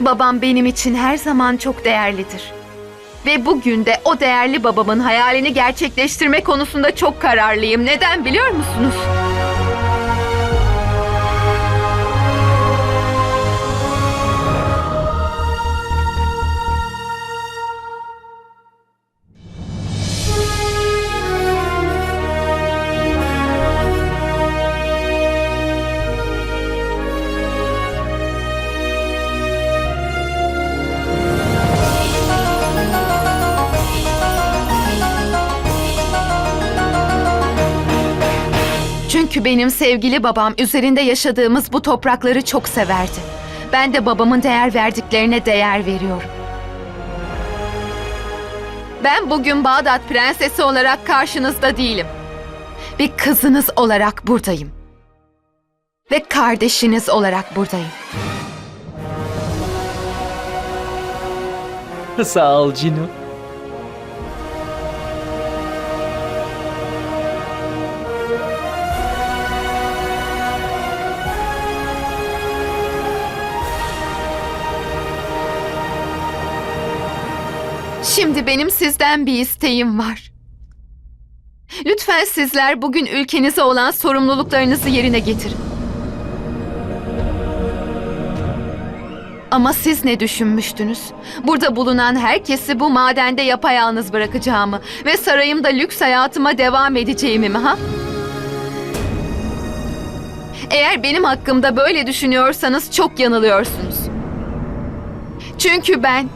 Babam benim için her zaman çok değerlidir. Ve bugün de o değerli babamın hayalini gerçekleştirme konusunda çok kararlıyım. Neden biliyor musunuz? Çünkü benim sevgili babam üzerinde yaşadığımız bu toprakları çok severdi. Ben de babamın değer verdiklerine değer veriyorum. Ben bugün Bağdat prensesi olarak karşınızda değilim. Bir kızınız olarak buradayım. Ve kardeşiniz olarak buradayım. Sağ ol Cino. Şimdi benim sizden bir isteğim var. Lütfen sizler bugün ülkenize olan sorumluluklarınızı yerine getirin. Ama siz ne düşünmüştünüz? Burada bulunan herkesi bu madende yapayalnız bırakacağımı ve sarayımda lüks hayatıma devam edeceğimi mi ha? Eğer benim hakkımda böyle düşünüyorsanız çok yanılıyorsunuz. Çünkü ben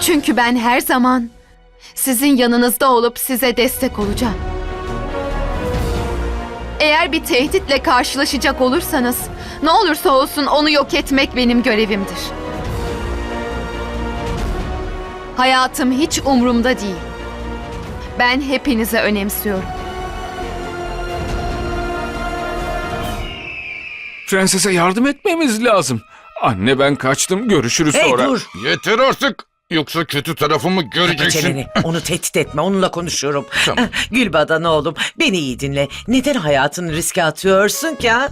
Çünkü ben her zaman sizin yanınızda olup size destek olacağım. Eğer bir tehditle karşılaşacak olursanız ne olursa olsun onu yok etmek benim görevimdir. Hayatım hiç umurumda değil. Ben hepinizi önemsiyorum. Prensese yardım etmemiz lazım. Anne ben kaçtım. Görüşürüz Hey sonra. dur. Yeter artık. Yoksa kötü tarafımı Kapa göreceksin. çeneni. Onu tehdit etme. Onunla konuşuyorum. Tamam. Gülbadan oğlum beni iyi dinle. Neden hayatını riske atıyorsun ki ha?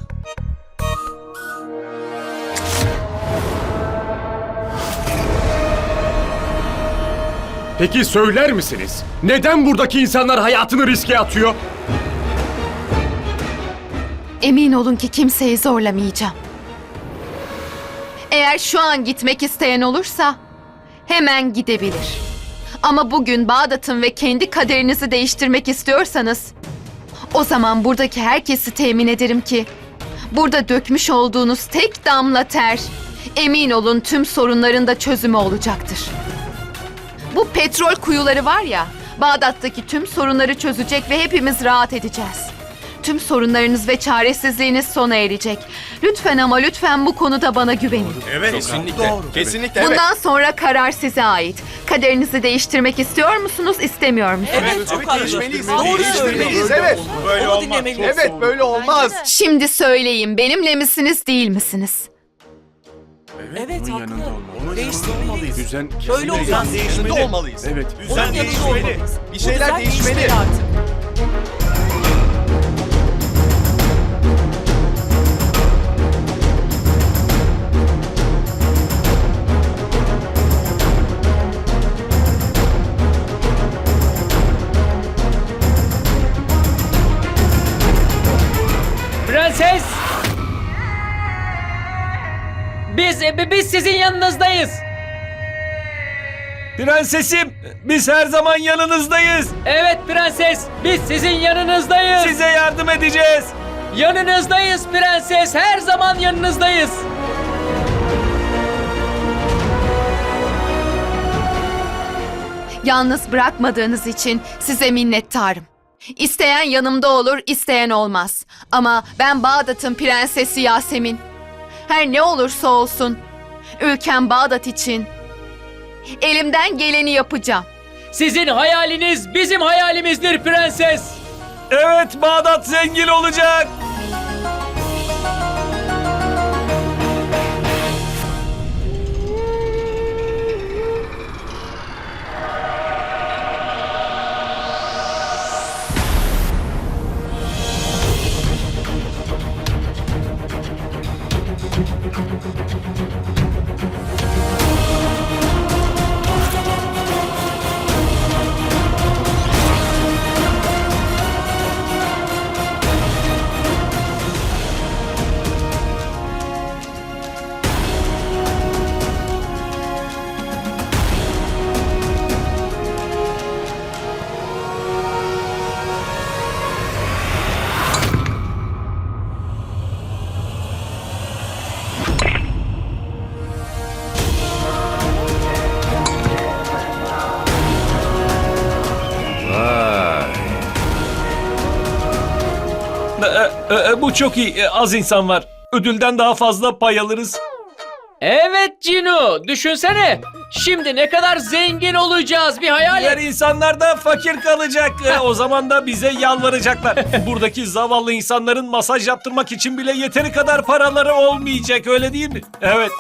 Peki söyler misiniz? Neden buradaki insanlar hayatını riske atıyor? Emin olun ki kimseyi zorlamayacağım. Eğer şu an gitmek isteyen olursa hemen gidebilir. Ama bugün Bağdat'ın ve kendi kaderinizi değiştirmek istiyorsanız o zaman buradaki herkesi temin ederim ki burada dökmüş olduğunuz tek damla ter emin olun tüm sorunların da çözümü olacaktır. Bu petrol kuyuları var ya Bağdat'taki tüm sorunları çözecek ve hepimiz rahat edeceğiz. Tüm sorunlarınız ve çaresizliğiniz sona erecek. Lütfen ama lütfen bu konuda bana güvenin. Evet, kesinlikle. Kesinlikle evet. Bundan sonra karar size ait. Kaderinizi değiştirmek istiyor musunuz, istemiyor musunuz? Evet, çok değişmeliyiz. Doğru değiştirmeliyiz. Evet. Böyle olmaz. Evet, böyle olmaz. Şimdi söyleyin, benimle misiniz, değil misiniz? Evet, haklı. Değiştirmeliyiz. Düzen Böyle olmaz. Değişmeli olmalıyız. Evet. Düzen değişmeli. Bir şeyler değişmeli. Prenses! Biz biz sizin yanınızdayız. Prensesim, biz her zaman yanınızdayız. Evet prenses, biz sizin yanınızdayız. Size yardım edeceğiz. Yanınızdayız prenses, her zaman yanınızdayız. Yalnız bırakmadığınız için size minnettarım. İsteyen yanımda olur, isteyen olmaz. Ama ben Bağdat'ın prensesi Yasemin. Her ne olursa olsun, ülkem Bağdat için elimden geleni yapacağım. Sizin hayaliniz bizim hayalimizdir prenses. Evet Bağdat zengin olacak. E, e, e, bu çok iyi. E, az insan var. Ödülden daha fazla pay alırız. Evet Cino, düşünsene. Şimdi ne kadar zengin olacağız bir hayal Diğer et. insanlar da fakir kalacak. E, o zaman da bize yalvaracaklar. Buradaki zavallı insanların masaj yaptırmak için bile yeteri kadar paraları olmayacak öyle değil mi? Evet.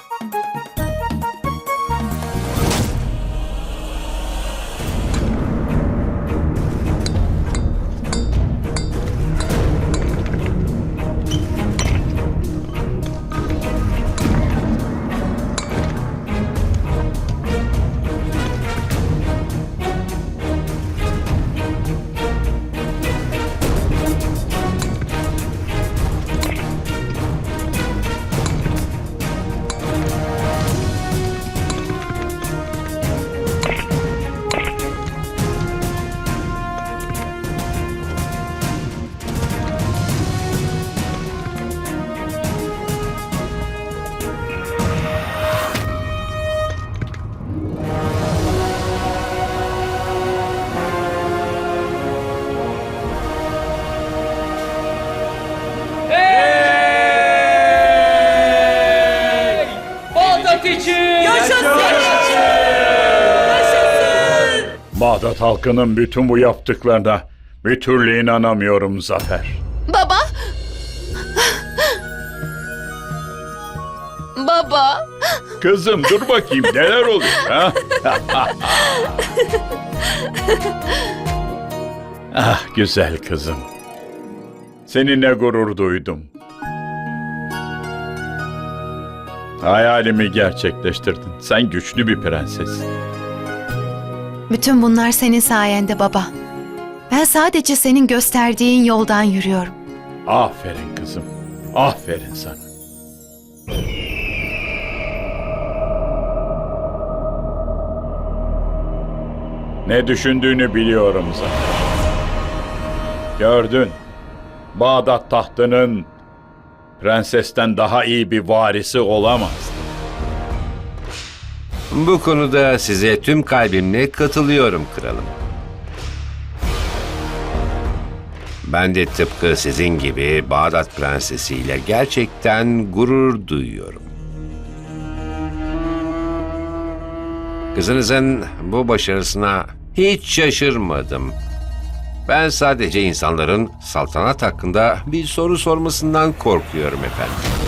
Bağdat halkının bütün bu yaptıklarına bir türlü inanamıyorum Zafer. Baba! Baba! Kızım dur bakayım neler oluyor ha? ah güzel kızım. Seninle gurur duydum. Hayalimi gerçekleştirdin. Sen güçlü bir prensessin. Bütün bunlar senin sayende baba. Ben sadece senin gösterdiğin yoldan yürüyorum. Aferin kızım. Aferin sana. Ne düşündüğünü biliyorum zaten. Gördün. Bağdat tahtının prensesten daha iyi bir varisi olamaz. Bu konuda size tüm kalbimle katılıyorum kralım. Ben de tıpkı sizin gibi Bağdat prensesiyle gerçekten gurur duyuyorum. Kızınızın bu başarısına hiç şaşırmadım. Ben sadece insanların saltanat hakkında bir soru sormasından korkuyorum efendim.